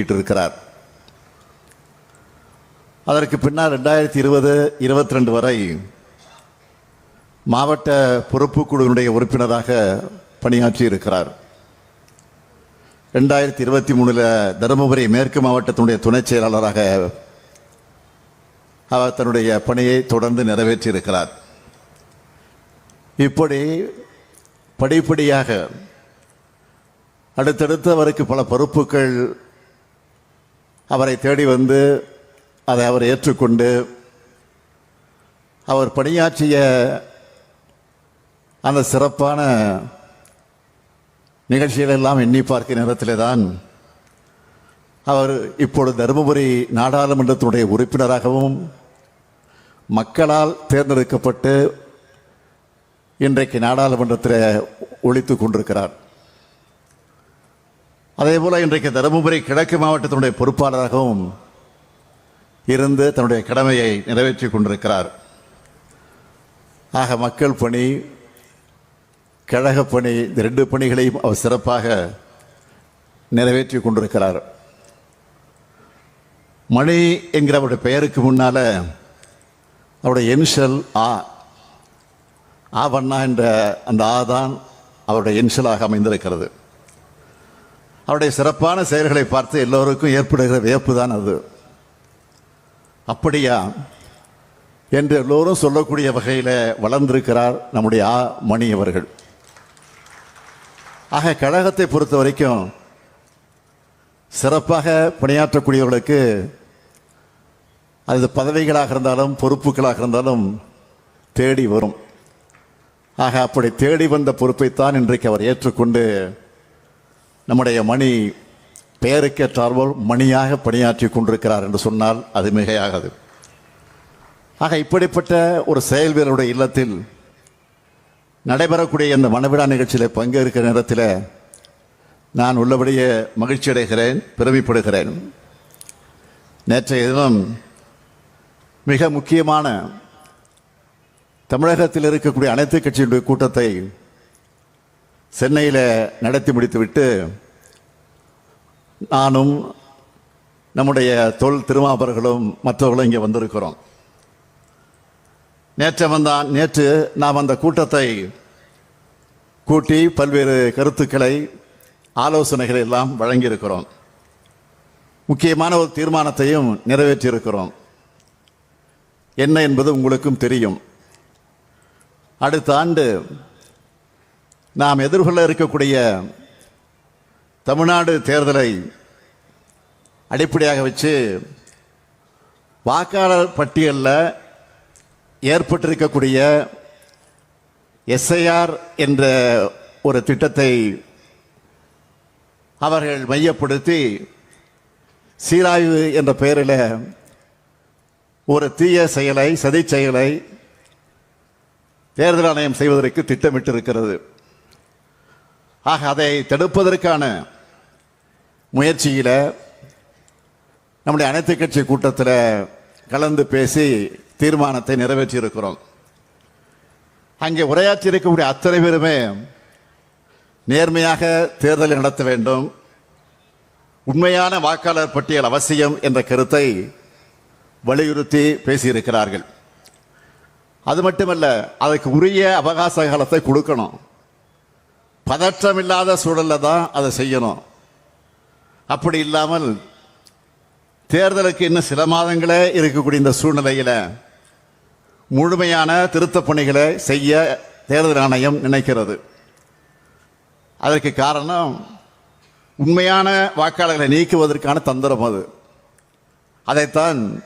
இருக்கிறார் அதற்கு பின்னால் ரெண்டாயிரத்தி இருபது இருபத்தி ரெண்டு வரை மாவட்ட பொறுப்பு குழுவினுடைய உறுப்பினராக பணியாற்றி இருக்கிறார் ரெண்டாயிரத்தி இருபத்தி மூணுல தருமபுரி மேற்கு மாவட்டத்தினுடைய துணை செயலாளராக அவர் தன்னுடைய பணியை தொடர்ந்து நிறைவேற்றி இருக்கிறார் இப்படி படிப்படியாக அடுத்தடுத்து அவருக்கு பல பொறுப்புகள் அவரை தேடி வந்து அதை அவர் ஏற்றுக்கொண்டு அவர் பணியாற்றிய அந்த சிறப்பான நிகழ்ச்சிகளெல்லாம் எண்ணி பார்க்க நேரத்திலே தான் அவர் இப்பொழுது தருமபுரி நாடாளுமன்றத்தினுடைய உறுப்பினராகவும் மக்களால் தேர்ந்தெடுக்கப்பட்டு இன்றைக்கு நாடாளுமன்றத்தில் ஒழித்து கொண்டிருக்கிறார். அதே போல இன்றைக்கு தருமபுரி கிழக்கு மாவட்டத்தினுடைய பொறுப்பாளராகவும் இருந்து தன்னுடைய கடமையை நிறைவேற்றி கொண்டிருக்கிறார். ஆக மக்கள் பணி கழக பணி இந்த ரெண்டு பணிகளையும் அவர் சிறப்பாக நிறைவேற்றி கொண்டிருக்கிறார். மணி என்கிற அவருடைய பெயருக்கு முன்னால் அவருடைய என்ஷல் ஆ ஆவண்ணா என்ற அந்த ஆ தான் அவருடைய என்ஷலாக அமைந்திருக்கிறது. அவருடைய சிறப்பான செயல்களை பார்த்து எல்லோருக்கும் ஏற்படுகிற வியப்பு தான் அது. அப்படியா? என்று எல்லோரும் சொல்லக்கூடிய வகையில் வளர்ந்திருக்கிறார் நம்முடைய ஆ. மணி அவர்கள். ஆக கழகத்தை பொறுத்த வரைக்கும் சிறப்பாக பணியாற்றக்கூடியவர்களுக்கு அது பதவிகளாக இருந்தாலும் பொறுப்புகளாக இருந்தாலும் தேடி வரும். ஆக அப்படி தேடி வந்த பொறுப்பைத்தான் இன்றைக்கு அவர் ஏற்றுக்கொண்டு நம்முடைய மணி பெயருக்கேற்றார்போல் மணியாக பணியாற்றி கொண்டிருக்கிறார் என்று சொன்னால் அது மிகையாகாது. ஆக இப்படிப்பட்ட ஒரு செயல்வீரருடைய இல்லத்தில் நடைபெறக்கூடிய இந்த மனவிழா நிகழ்ச்சியில் பங்கேற்கிற நேரத்தில் நான் உள்ளபடியே மகிழ்ச்சி அடைகிறேன் பெருமைப்படுகிறேன். நேற்றைய தினம் மிக முக்கியமான தமிழகத்தில் இருக்கக்கூடிய அனைத்து கட்சியினுடைய கூட்டத்தை சென்னையில் நடத்தி முடித்துவிட்டு நானும் நம்முடைய தொல் திருமாபர்களும் மற்றவர்களும் இங்கே வந்திருக்கிறோம். நேற்று வந்தான் நேற்று நாம் அந்த கூட்டத்தை கூட்டி பல்வேறு கருத்துக்களை ஆலோசனைகளை எல்லாம் வழங்கியிருக்கிறோம். முக்கியமான ஒரு தீர்மானத்தையும் நிறைவேற்றியிருக்கிறோம். என்ன என்பது உங்களுக்கும் தெரியும். அடுத்த ஆண்டு நாம் எதிர்கொள்ள இருக்கக்கூடிய தமிழ்நாடு தேர்தலை அடிப்படையாக வச்சு வாக்காளர் பட்டியலில் ஏற்பட்டிருக்கக்கூடிய எஸ்ஐஆர் என்ற ஒரு திட்டத்தை அவர்கள் மையப்படுத்தி சீராய்வு என்ற பெயரில் ஒரு தீய செயலை சதி செயலை தேர்தல் ஆணையம் செய்வதற்கு திட்டமிட்டிருக்கிறது. ஆக அதை தடுப்பதற்கான முயற்சியில் நம்முடைய அனைத்து கட்சி கூட்டத்தில் கலந்து பேசி தீர்மானத்தை நிறைவேற்றியிருக்கிறோம். அங்கே உரையாற்றி இருக்கக்கூடிய அத்தனை பேருமே நேர்மையாக தேர்தலை நடத்த வேண்டும். உண்மையான வாக்காளர் பட்டியல் அவசியம் என்ற கருத்தை வலியுறுத்தி பேசியிருக்கிறார்கள். அது மட்டுமல்ல அதுக்கு உரிய அவகாச காலத்தை கொடுக்கணும். பதற்றம் இல்லாத சூழலில் தான் அதை செய்யணும். அப்படி இல்லாமல் தேர்தலுக்கு இன்னும் சில மாதங்களே இருக்கக்கூடிய இந்த சூழ்நிலையில் முழுமையான திருத்தப் பணிகளை செய்ய தேர்தல் ஆணையம் நினைக்கிறது. அதற்கு காரணம் உண்மையான வாக்காளர்களை நீக்குவதற்கான தந்திரம் அது. அதைத்தான்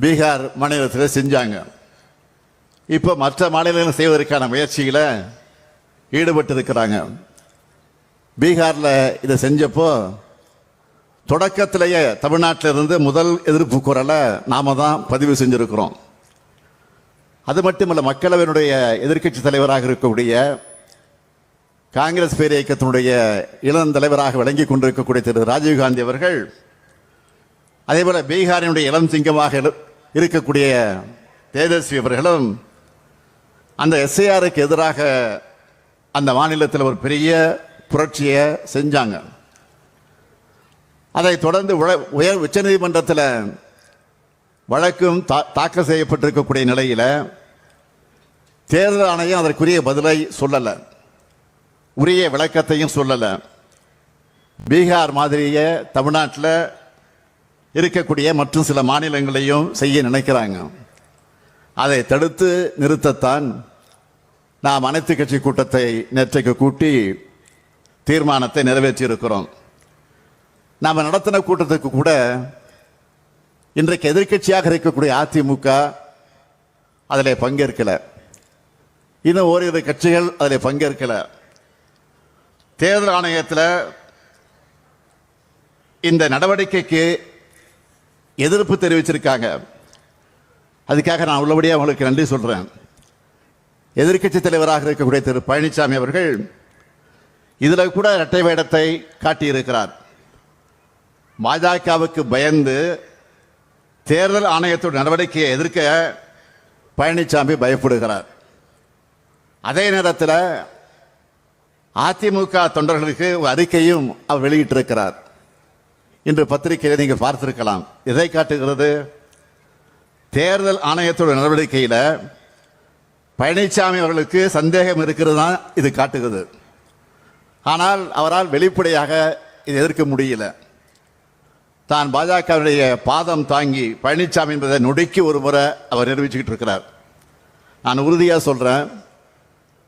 பீகார் மாநிலத்தில் செஞ்சாங்க. இப்போ மற்ற மாநிலங்கள் செய்வதற்கான முயற்சிகளை ஈடுபட்டிருக்கிறாங்க. பீகாரில் இதை செஞ்சப்போ தொடக்கத்திலேயே தமிழ்நாட்டில் இருந்து முதல் எதிர்ப்பு குரலை நாம தான் பதிவு செஞ்சிருக்கிறோம். அது மட்டுமல்ல மக்களவையினுடைய எதிர்க்கட்சி தலைவராக இருக்கக்கூடிய காங்கிரஸ் பேர் இயக்கத்தினுடைய இளம் தலைவராக விளங்கி கொண்டிருக்கக்கூடிய திரு ராஜீவ்காந்தி அவர்கள் அதேபோல் பீகாரினுடைய இளம் சிங்கமாக இருக்கக்கூடிய தேஜஸ்வி அவர்களும் அந்த எஸ்ஐஆருக்கு எதிராக அந்த மாநிலத்தில் ஒரு பெரிய புரட்சியை செஞ்சாங்க. அதை தொடர்ந்து உழ- உயர் உச்சநீதிமன்றத்தில் வழக்கும் தா- தாக்கல் செய்யப்பட்டிருக்கக்கூடிய நிலையில் தேர்தல் ஆணையம் அதற்குரிய பதிலை சொல்லலை. உரிய விளக்கத்தையும் சொல்லலை. பீகார் மாதிரியே தமிழ்நாட்டில் இருக்கக்கூடிய மற்றும் சில மாநிலங்களையும் செய்ய நினைக்கிறாங்க. அதை தடுத்து நிறுத்தத்தான் நாம் அனைத்து கட்சி கூட்டத்தை நேற்றைக்கு கூட்டி தீர்மானத்தை நிறைவேற்றியிருக்கிறோம். நாம் நடத்தின கூட்டத்துக்கு கூட இன்றைக்கு எதிர்க்கட்சியாக இருக்கக்கூடிய அதிமுக அதில் பங்கேற்கல. இன்னும் ஓரிரு கட்சிகள் அதில் பங்கேற்கல. தேர்தல் ஆணையத்தில் இந்த நடவடிக்கைக்கு எதிர்ப்பு தெரிவிச்சிருக்காங்க. அதுக்காக நான் உள்ளபடியாக அவங்களுக்கு நன்றி சொல்கிறேன் எதிர்க்கட்சி தலைவராக இருக்கக்கூடிய திரு பழனிசாமி அவர்கள் இதில் கூட இரட்டை வேடத்தை காட்டியிருக்கிறார். பாஜகவுக்கு பயந்து தேர்தல் ஆணையத்தோட நடவடிக்கையை எதிர்க்க பழனிசாமி பயப்படுகிறார். அதே நேரத்தில் அதிமுக தொண்டர்களுக்கு ஒரு அறிக்கையும் அவர் வெளியிட்டிருக்கிறார். இன்று பத்திரிகையில் நீங்கள் பார்த்திருக்கலாம். எதை காட்டுகிறது? தேர்தல் ஆணையத்தோட நடவடிக்கையில் பழனிசாமி அவர்களுக்கு சந்தேகம் இருக்கிறது தான் இது காட்டுகிறது. ஆனால் அவரால் வெளிப்படையாக இதை எதிர்க்க முடியல. தான் பாஜகவினுடைய பாதம் தாங்கி பழனிசாமி என்பதை நொடிக்கு ஒரு முறை அவர் நிரூபிச்சுக்கிட்டு இருக்கிறார். நான் உறுதியாக சொல்கிறேன்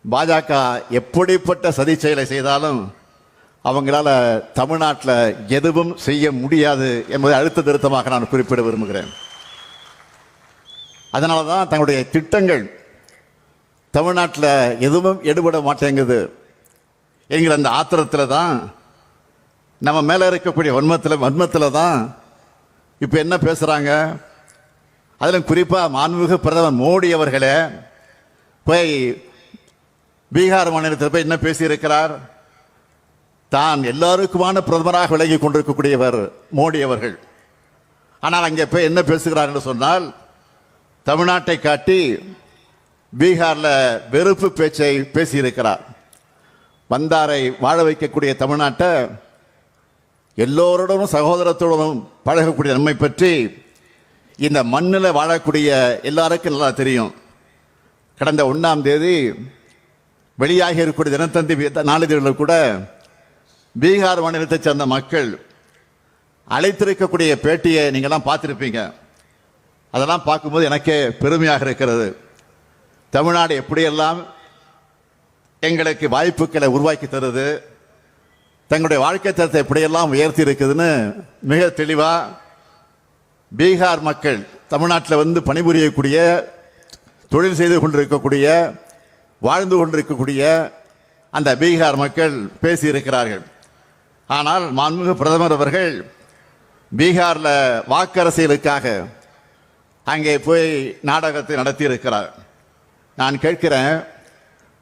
பாஜக எப்படிப்பட்ட சதி செயலை செய்தாலும் அவங்களால தமிழ்நாட்டில் எதுவும் செய்ய முடியாது என்பதை அழுத்த திருத்தமாக நான் குறிப்பிட விரும்புகிறேன். அதனால தான் தங்களுடைய திட்டங்கள் தமிழ்நாட்டில் எதுவும் எடுபட மாட்டேங்குது. என்கிற அந்த ஆத்திரத்தில் தான் நம்ம மேலே இருக்கக்கூடிய வன்மத்தில் வன்மத்தில் தான் இப்போ என்ன பேசுகிறாங்க அதிலும் குறிப்பாக மாண்புமிகு பிரதமர் மோடி அவர்களே போய் பீகார் மாநிலத்தில் போய் என்ன பேசியிருக்கிறார்? தான் எல்லாருக்குமான பிரதமராக விளங்கி கொண்டிருக்கக்கூடியவர் மோடி அவர்கள். ஆனால் அங்கே போய் என்ன பேசுகிறார் என்று சொன்னால் தமிழ்நாட்டை காட்டி பீகாரில் வெறுப்பு பேச்சை பேசியிருக்கிறார். வந்தாரை வாழ வைக்கக்கூடிய தமிழ்நாட்டை எல்லோருடனும் சகோதரத்துடனும் பழகக்கூடிய நன்மை பற்றி இந்த மண்ணில் வாழக்கூடிய எல்லாருக்கும் நல்லா தெரியும். கடந்த ஒன்றாம் தேதி வெளியாகி இருக்கக்கூடிய தினத்தந்தி நாளிதழில் கூட பீகார் மாநிலத்தைச் சேர்ந்த மக்கள் அழைத்திருக்கக்கூடிய பேட்டியை நீங்கள்லாம் பார்த்துருப்பீங்க. அதெல்லாம் பார்க்கும்போது எனக்கே பெருமையாக இருக்கிறது. தமிழ்நாடு எப்படியெல்லாம் எங்களுக்கு வாய்ப்புகளை உருவாக்கி தருது தங்களுடைய வாழ்க்கை தரத்தை எப்படியெல்லாம் உயர்த்தி இருக்குதுன்னு மிக தெளிவாக பீகார் மக்கள் தமிழ்நாட்டில் வந்து பணிபுரியக்கூடிய தொழில் செய்து கொண்டிருக்கக்கூடிய வாழ்ந்து கொண்டிருக்கக்கூடிய அந்த பீகார் மக்கள் பேசியிருக்கிறார்கள். ஆனால் மாண்புமிகு பிரதமர் அவர்கள் பீகாரில் வாக்கரசியலுக்காக அங்கே போய் நாடகத்தை நடத்தியிருக்கிறார். நான் கேட்கிறேன்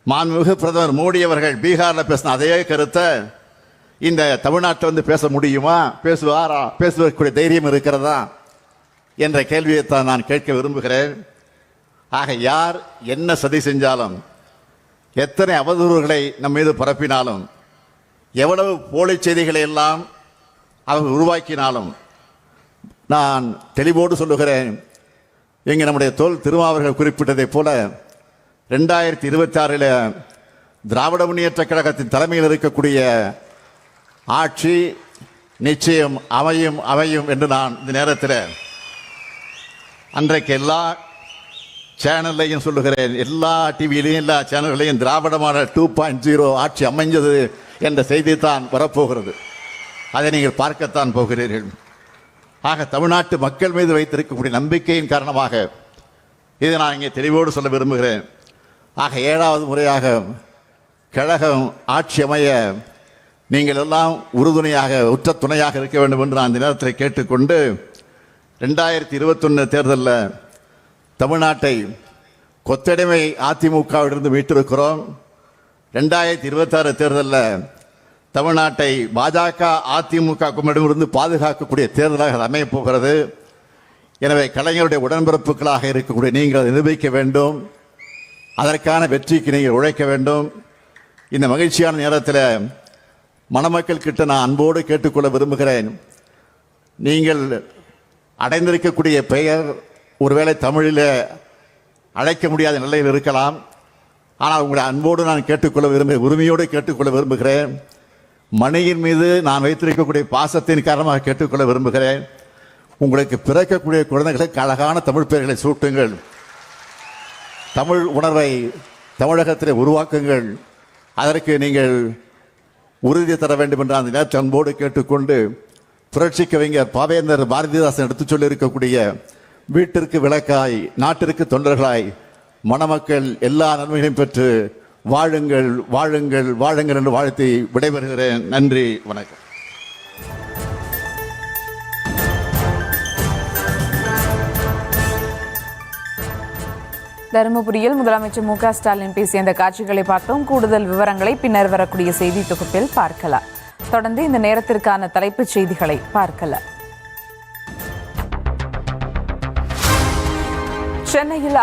மாண்புமிகு பிரதமர் மோடி அவர்கள் பீகாரில் பேசின அதே கருத்தை இந்த தமிழ்நாட்டில் வந்து பேச முடியுமா? பேசுவாரா? பேசுவதற்குரிய தைரியம் இருக்கிறதா? என்ற கேள்வியைத்தான் நான் கேட்க விரும்புகிறேன். ஆக யார் என்ன சதி செஞ்சாலும் எத்தனை அவதூறுகளை நம் மீது பரப்பினாலும் எவ்வளவு போலி செய்திகளை எல்லாம் அவர்கள் உருவாக்கினாலும் நான் தெளிவோடு சொல்லுகிறேன். இங்கே நம்முடைய தோல் திருமாவர்கள் குறிப்பிட்டதைப் போல ரெண்டாயிரத்தி இருபத்தி ஆறில் திராவிட முன்னேற்ற கழகத்தின் தலைமையில் இருக்கக்கூடிய ஆட்சி நிச்சயம் அமையும் அமையும் என்று நான் இந்த நேரத்தில் அன்றைக்கு எல்லா சேனல்லையும் சொல்லுகிறேன். எல்லா டிவியிலையும் எல்லா சேனல்களையும் திராவிடமான டூ பாயிண்ட் ஜீரோ ஆட்சி அமைஞ்சது என்ற செய்தி தான் வரப்போகிறது. அதை நீங்கள் பார்க்கத்தான் போகிறீர்கள். ஆக தமிழ்நாட்டு மக்கள் மீது வைத்திருக்கக்கூடிய நம்பிக்கையின் காரணமாக இதை நான் இங்கே தெளிவோடு சொல்ல விரும்புகிறேன். ஆக ஏழாவது முறையாக கழகம் ஆட்சி அமைய நீங்கள் எல்லாம் உறுதுணையாக உற்ற துணையாக இருக்க வேண்டும் என்று நான் இந்த நேரத்தில் கேட்டுக்கொண்டு ரெண்டாயிரத்தி இருபத்தொன்று தேர்தலில் தமிழ்நாட்டை கொத்தடிமை அதிமுகவிலிருந்து மீட்டிருக்கிறோம். ரெண்டாயிரத்தி இருபத்தாறு தேர்தலில் தமிழ்நாட்டை பாஜக அதிமுக கும்பிடமிருந்து பாதுகாக்கக்கூடிய தேர்தலாக அமையப் போகிறது. எனவே கலைஞருடைய உடன்பிறப்புகளாக இருக்கக்கூடிய நீங்கள் நிரூபிக்க வேண்டும். அதற்கான வெற்றிக்கு நீங்கள் உழைக்க வேண்டும். இந்த மகிழ்ச்சியான நேரத்தில் மணமக்கள் கிட்ட நான் அன்போடு கேட்டுக்கொள்ள விரும்புகிறேன். நீங்கள் அடைந்திருக்கக்கூடிய பெயர் ஒருவேளை தமிழில் அழைக்க முடியாத நிலையில் இருக்கலாம். ஆனால் உங்களை அன்போடு நான் கேட்டுக்கொள்ள விரும்ப உரிமையோடு கேட்டுக்கொள்ள விரும்புகிறேன். மணியின் மீது நான் வைத்திருக்கக்கூடிய பாசத்தின் காரணமாக கேட்டுக்கொள்ள விரும்புகிறேன். உங்களுக்கு பிறக்கக்கூடிய குழந்தைகளுக்கு அழகான தமிழ் பெயர்களை சூட்டுங்கள். தமிழ் உணர்வை தமிழகத்திலே உருவாக்குங்கள். அதற்கு நீங்கள் உறுதி தர வேண்டும் என்ற அந்த நேற்று அன்போடு கேட்டுக்கொண்டு புரட்சி கவிஞர் பாவேந்தர் பாரதிதாசன் எடுத்துச் சொல்லியிருக்கக்கூடிய வீட்டிற்கு விளக்காய் நாட்டிற்கு தொண்டர்களாய் மணமக்கள் எல்லா நன்மைகளையும் பெற்று வாழுங்கள் வாழுங்கள் வாழுங்கள் என்று வாழ்த்தி விடைபெறுகிறேன். நன்றி வணக்கம். தருமபுரியில் முதலமைச்சர் மு க ஸ்டாலின் பேசிய இந்த காட்சிகளை பார்த்தோம். கூடுதல் விவரங்களை பின்னர் வரக்கூடிய செய்தி தொகுப்பில் பார்க்கலாம். தொடர்ந்து இந்த நேரத்திற்கான தலைப்புச் செய்திகளை பார்க்கலாம். சென்னையில்